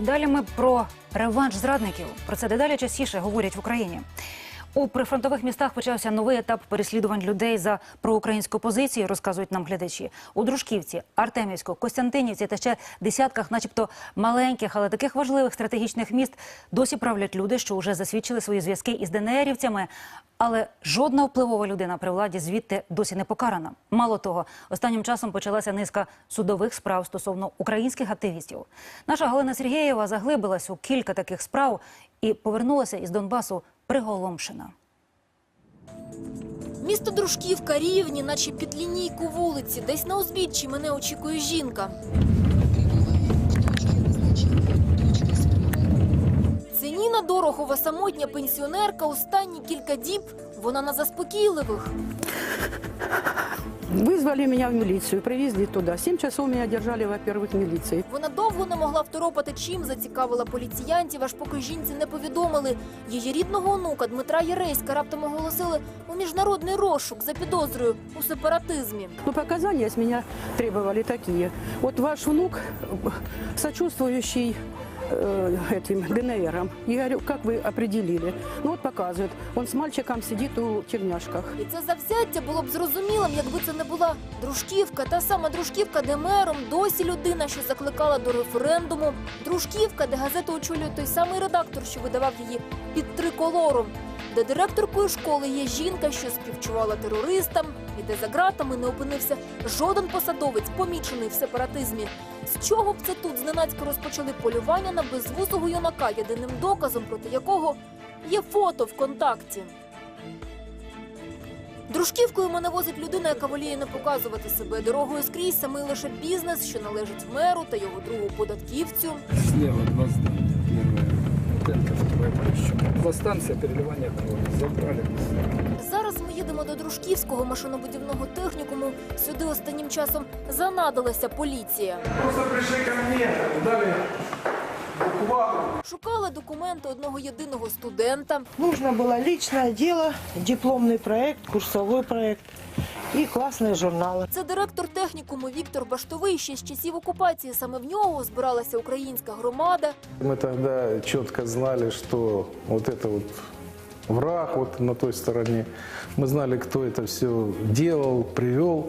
далі ми про реванш зрадників. Про це дедалі частіше говорять в Україні. У прифронтових містах почався новий етап переслідувань людей за проукраїнську позицію, розказують нам глядачі. У Дружківці, Артемівську, Костянтинівці та ще десятках, начебто маленьких, але таких важливих стратегічних міст досі правлять люди, що вже засвідчили свої зв'язки із ДНРівцями. Але жодна впливова людина при владі звідти досі не покарана. Мало того, останнім часом почалася низка судових справ стосовно українських активістів. Наша Галина Сергієва заглибилась у кілька таких справ і повернулася із Донбасу приголомшена. Місто Дружківка рівні, наче під лінійку вулиці. Десь на узбіччі мене очікує жінка. Це Ніна Дорохова, самотня пенсіонерка. Останні кілька діб вона на заспокійливих. Вызвали меня в милицию, привезли туда. Семь часов меня держали, во-первых, в милиции. Вона довго не могла второпати, чим зацікавила поліціянтів, аж поки жінці не повідомили. Її рідного онука Дмитра Єреська раптом оголосили у міжнародний розшук за підозрою у сепаратизмі. Ну, показания с меня требовали такие. Вот ваш внук, э, сочувствующий э, этим ДНРам. Я говорю, как вы определили? Ну вот показывают. Он с мальчиком сидит у тельняшках. І це завзяття було б зрозумілим, якби це не була дружківка, та сама дружківка, де мером досі людина, що закликала до референдуму. Дружківка, де газету очолює той самий редактор, що видавав її під триколором. Де директоркою школи є жінка, що співчувала терористам, і де за ґратами не опинився жоден посадовець, помічений в сепаратизмі. З чого б це тут зненацька розпочали полювання на безвусого юнака, єдиним доказом проти якого є фото в контакті. Дружківкою мене возить людина, яка воліє не показувати себе дорогою скрізь самий лише бізнес, що належить меру та його другу податківцю. Слева два здания. Первое Два станция переливания крови. Забрали. Зараз ми їдемо до Дружківського машинобудівного технікуму. Сюди останнім часом занадилася поліція. Просто пришли ко мне, дали. Шукали документи одного єдиного студента. Нужно было личное дело, дипломный проект, курсовой проект и классные журналы. Це директор технікуму Віктор Баштовий. Ще з часів окупації саме в нього збиралася українська громада. Мы тогда четко знали, что вот это вот враг вот на той стороне. Мы знали, кто это все делал, привел.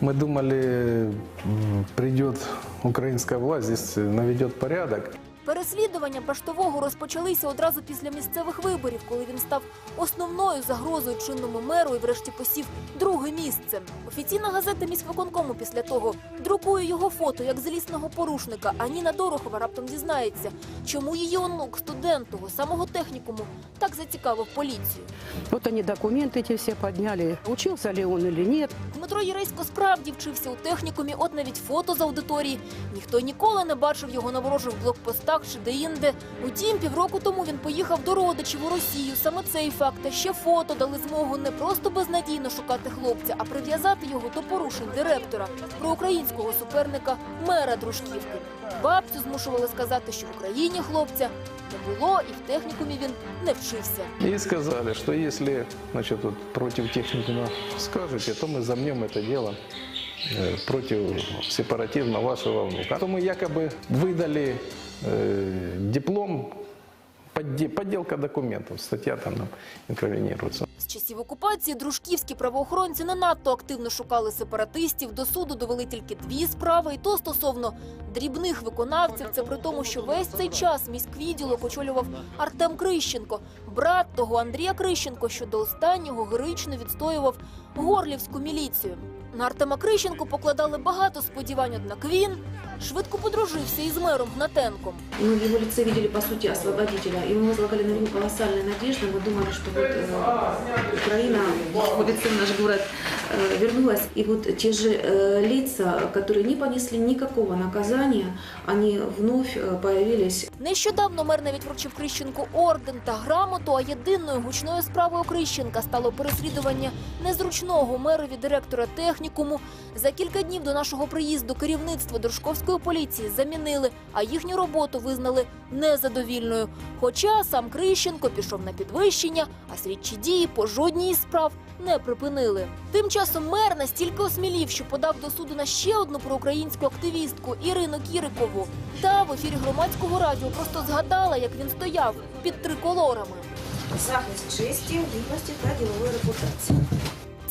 Мы думали, м, придет украинская власть, здесь наведет порядок. Переслідування Баштового розпочалися одразу після місцевих виборів, коли він став основною загрозою чинному меру і врешті посів друге місце. Офіційна газета міськвиконкому після того друкує його фото як злісного порушника. А Ніна Дорохова раптом дізнається, чому її онук, студент того самого технікуму, так зацікавив поліцію. Вот они документы эти все подняли. Учился ли он или нет. Дмитро Єресько справді вчився у технікумі, от навіть фото з аудиторії. Ніхто ніколи не бачив його на ворожих блокпостах чи де-інде. Утім, півроку тому він поїхав до родичів у Росію. Саме цей факт та ще фото дали змогу не просто безнадійно шукати хлопця, а прив'язати його до порушень директора, проукраїнського суперника мера Дружківки. Бабцю змушували сказати, що в Україні хлопця не було, і в технікумі він не вчився. И сказали, что если значит, вот против техникума скажете, то мы замнем это дело э, против сепаратизма вашего внука. То мы якобы выдали э, диплом, подде- подделка документов, статья там нам инкриминируется. З часів окупації дружківські правоохоронці не надто активно шукали сепаратистів. До суду довели тільки дві справи, і то стосовно дрібних виконавців. Це при тому, що весь цей час міськвідділок очолював Артем Крищенко, брат того Андрія Крищенко, що до останнього героїчно відстоював горлівську міліцію. На Артема Крищенку покладали багато сподівань, однак він швидко подружився із мером Гнатенком. Мы в его лице видели, по сути, освободителя. И мы возлагали на него колоссальные надежды. Мы думали, что вот э, Украина в лице в наш город э, вернулась. И вот те же э, лица, которые не понесли никакого наказания, они вновь э, появились Нещодавно мер навіть вручив Крищенку орден та грамоту, а єдиною гучною справою Крищенка стало переслідування незручного мерові директора технікуму. За кілька днів до нашого приїзду керівництво Дружковської української поліції замінили, а їхню роботу визнали незадовільною. Хоча сам Крищенко пішов на підвищення, а слідчі дії по жодній із справ не припинили. Тим часом мер настільки осмілів, що подав до суду на ще одну проукраїнську активістку Ірину Кірикову. Та в ефірі громадського радіо просто згадала, як він стояв під триколорами. Захист честі, гідності та ділової репутації.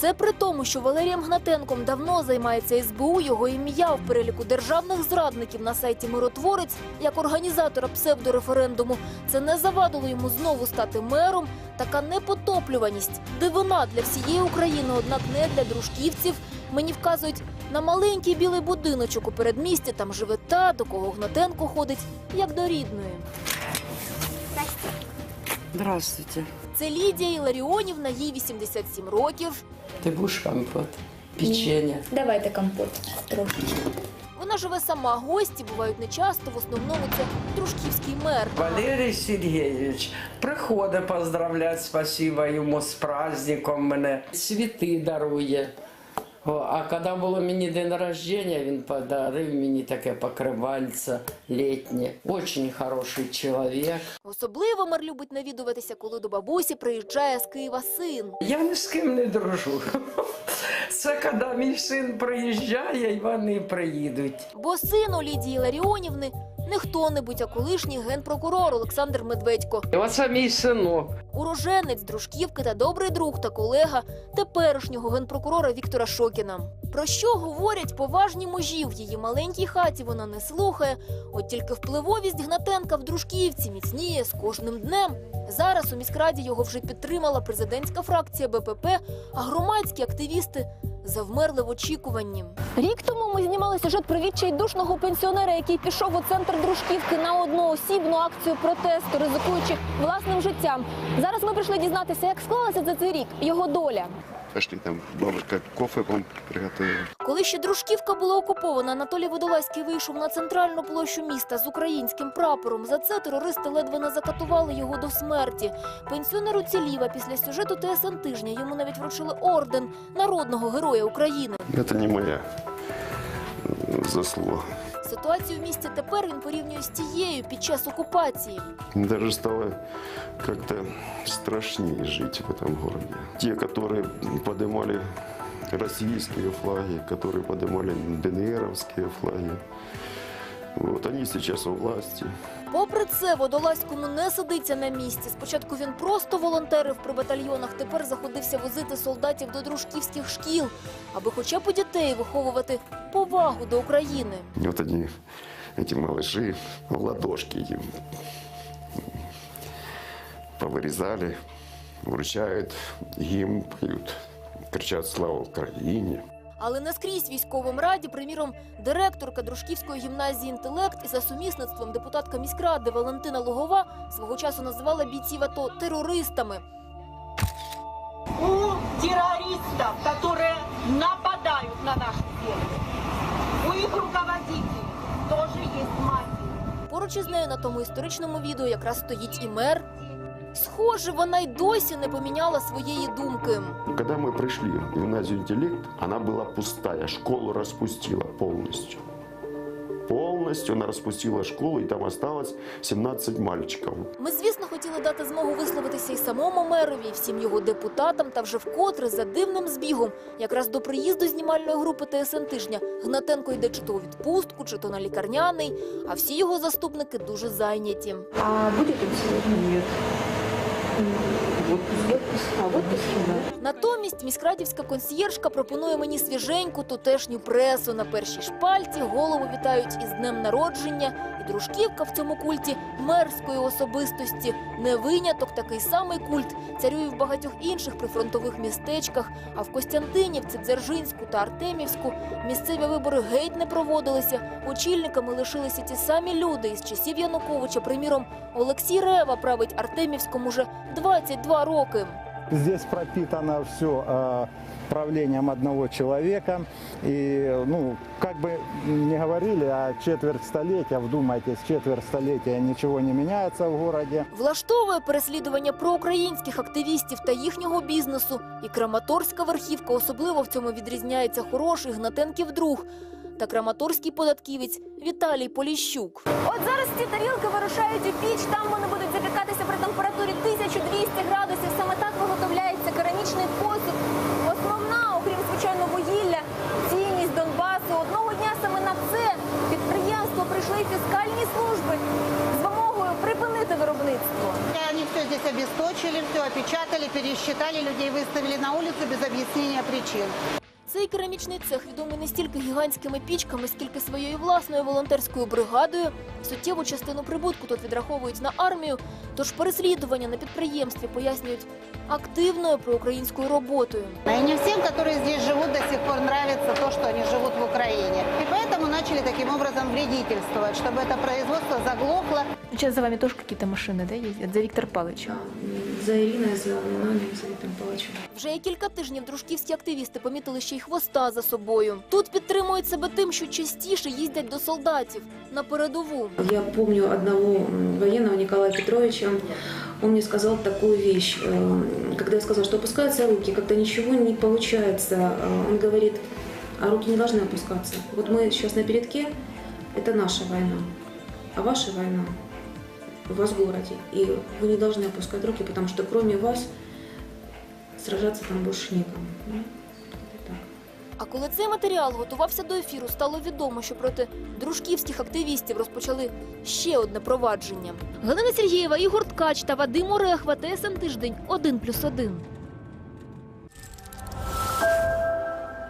Це при тому, що Валерієм Гнатенком давно займається СБУ. Його ім'я в переліку державних зрадників на сайті Миротворець як організатора псевдореферендуму. Це не завадило йому знову стати мером. Така непотоплюваність дивина для всієї України, однак не для дружківців. Мені вказують на маленький білий будиночок у передмісті. Там живе та, до кого Гнатенко ходить, як до рідної. Здравствуйте. Це Лідія Іларіонівна, їй 87 років. Ты будешь компот? Печенье. Давайте компот трохи. Вона живе сама, гості бувають нечасто, в основному це дружківський мер. Валерий Сергеевич, приходи поздравлять, спасибо йому з праздником мене. Цвіти дарує. О, а коли було мені день народження, він подарив мені таке покривальце літнє. Очень хороший чоловік. Особливо мер любить навідуватися, коли до бабусі приїжджає з Києва син. Я ні з ким не дружу. Це коли мій син приїжджає і вони приїдуть. Бо син у Лідії Ларіонівни не хто-небудь, а колишній генпрокурор Олександр Медведько. Оце мій синок. Уроженець дружківки та добрий друг та колега теперішнього генпрокурора Віктора Шокіна. Про що говорять поважні мужі в її маленькій хаті? Вона не слухає. От тільки впливовість Гнатенка в дружківці міцніє з кожним днем. Зараз у міськраді його вже підтримала президентська фракція БПП, а громадські активісти завмерли в очікуванні. Рік тому ми знімали сюжет про відчайдушного пенсіонера, який пішов у центр дружківки на одноосібну акцію протесту, ризикуючи власним життям. Зараз ми прийшли дізнатися, як склалася за цей рік його доля. Пошли, там бабушка кофе, по приготовила. Коли ще дружківка була окупована, Анатолій Водолазький вийшов на центральну площу міста з українським прапором. За це терористи ледве не закатували його до смерті. Пенсіонер уцілів, а після сюжету ТСН тижня йому навіть вручили орден народного героя України. Это не моя заслуга. Ситуацію в місті тепер він порівнює з тією під час окупації. Даже стало как-то страшнее жить в этом городе. Те, которые поднимали российские флаги, которые поднимали ДНРовские флаги, вот они сейчас у власти. Попри це, Водолазькому не сидиться на місці. Спочатку він просто волонтерив при батальйонах, тепер заходився возити солдатів до дружківських шкіл, аби хоча б у дітей виховувати повагу до України. И вот они, эти малыши, ладошки им повырезали, вручают гимн, поют, кричат «Слава Украине!». Але не скрізь в раді, приміром, директорка Дружківської гімназії інтелект і за сумісництвом депутатка міськради Валентина Лугова свого часу називала бійців АТО терористами. у террористов, которые нападают на нашу землю. У их руководителей тоже есть матери. Поруч із нею на тому історичному відео якраз стоїть і мер. Схоже, вона й досі не поміняла своєї думки. Когда мы пришли в гимназию «Интеллект», она была пустая, школу распустила полностью. Полностью она распустила школу, и там осталось 17 мальчиков. Ми, звісно, хотіли дати змогу висловитися і самому мерові, і всім його депутатам, та вже вкотре за дивним збігом, якраз до приїзду знімальної групи ТСН тижня, Гнатенко йде чи то у відпустку, чи то на лікарняний, а всі його заступники дуже зайняті. А будет он сегодня? Нет. Натомість міськрадівська консьєржка пропонує мені свіженьку тутешню пресу. На першій шпальті голову вітають із днем народження. І дружківка в цьому культі мерської особистості. Не виняток, такий самий культ царює в багатьох інших прифронтових містечках. А в Костянтинівці, Дзержинську та Артемівську місцеві вибори геть не проводилися. Очільниками лишилися ті самі люди із часів Януковича. Приміром, Олексій Рева править Артемівськом уже 22 роки. Здесь пропитано все правлением одного человека. И, ну, как бы не говорили, а четверть столетия, вдумайтесь, четверть столетия ничего не меняется в городе. Влаштовує переслідування проукраїнських активістів та їхнього бізнесу. І Краматорська верхівка особливо в цьому відрізняється хороший Гнатенків друг. Та краматорський податківець Віталій Поліщук. От зараз ці тарілки вирушають у піч. Там вони будуть запікатися при температурі 1200 градусів. Саме так виготовляється керамічний посуд. Основна, окрім звичайно, вугілля, цінність Донбасу. Одного дня саме на це підприємство прийшли фіскальні служби з вимогою припинити виробництво. Они все здесь обесточили, все опечатали, пересчитали, людей выставили на улицу без объяснения причин. Цей керамічний цех відомий не стільки гігантськими пічками, скільки своєю власною волонтерською бригадою. Суттєву частину прибутку тут відраховують на армію. Тож переслідування на підприємстві пояснюють активною проукраїнською роботою. И не всем, которые здесь живут, до сих пор нравится то, что они живут в Украине. И поэтому начали таким образом вредительствовать, чтобы это производство заглохло. Сейчас за вами тоже какие-то машины, да, ездят? За Виктор Павловичем? За Ириной, за нами, за Виктором Павловичем. Вже є кілька тижнів дружківські активісти помітили ще й хвоста за собою. Тут підтримують себе тим, що частіше їздять до солдатів на передову. Я помню одного м, военного Николая Петровича. Он мне сказал такую вещь, э, когда я сказала, что опускаются руки, когда ничего не получается. э, Он говорит, а руки не должны опускаться. Вот мы сейчас на передке, это наша война, а ваша война у вас в городе. И вы не должны опускать руки, потому что кроме вас сражаться там больше некому. Ну, это так. А коли цей матеріал готувався до ефіру, стало відомо, що проти дружківських активістів розпочали ще одне провадження. Галина Сергієва, Ігор Ткач та Вадим Орехва, ТСН Тиждень, 1+,1.